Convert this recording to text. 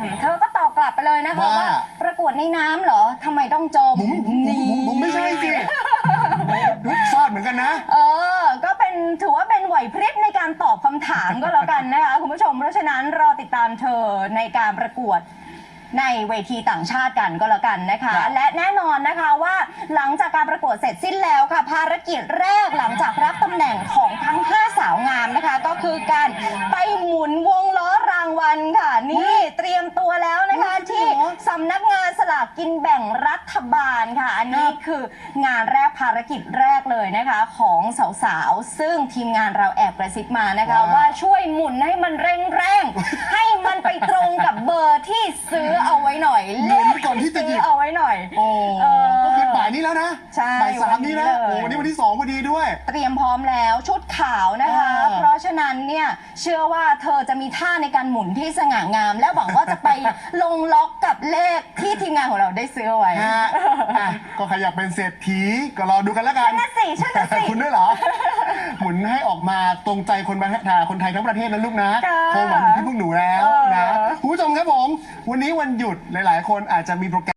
ม เธอก็ตอบกลับไปเลยนะคะว่า ว่า ประกวดในน้ำเหรอทำไมต้องจมบุ๋มบุ๋มบุ๋มบุ๋มบุ๋มไม่ใช่สิดุกฟาดเหมือนกันนะ เออ ก็เป็นถือว่าเป็นไหวพริบในการตอบคำถามก็แล้วกันนะคะ คุณผู้ชมเพราะฉะนั้นรอติดตามเธอในการประกวดในเวทีต่างชาติกันก็แล้วกันนะคะ ครับ และแน่นอนนะคะว่าหลังจากการประกวดเสร็จสิ้นแล้วค่ะ ภารกิจแรกหลังจากรับตำแหน่งของทั้ง 5 สาวงามนะคะ ก็คือการไปหมุนวง ล้อรางวัลค่ะ นี่เตรียมตัวแล้วนะคะที่สำนักงานสลากกินแบ่งรัฐบาลค่ะ อันนี้คืองานแรกภารกิจแรกเลยนะคะ ของสาวๆ ซึ่งทีมงานเราแอบกระซิบมานะคะ ว่าว่าช่วยหมุนให้มันแรงๆ ให้มันไปตรงกับเบอร์ที่ซื้อเอาไว้หน่อยหมุนก่อนที่จะหยิบซื้อเอาไว้หน่อยโอ้เออก็คือ ใช่บ่ายสามนี้นะวันนี้เลย โอ้วันนี้วันที่สองพอดีด้วย เตรียมพร้อมแล้วชุดขาวนะคะ อ่า เพราะฉะนั้นเนี่ยเชื่อว่าเธอจะมีท่าในการหมุนที่สง่างาม และหวังว่าจะไป ลงล็อกกับเลขที่ทีมงานของเราได้ซื้อเอาไว้ฮะอะก็ใครอยากเป็นเศรษฐีก็รอดูกันแล้วกัน นั่นสิฉันน่ะสิ คุณด้วยเหรอ หมุนให้ออกมาตรงใจคนประเทศคนไทยทั้งประเทศนะลูกนะค่ะโคหวังอยู่ที่พวกหนูแล้วนะเออ คุณผู้ชมครับผม วันนี้วันหยุดหลาย ๆ คนอาจจะมีโปรแกรม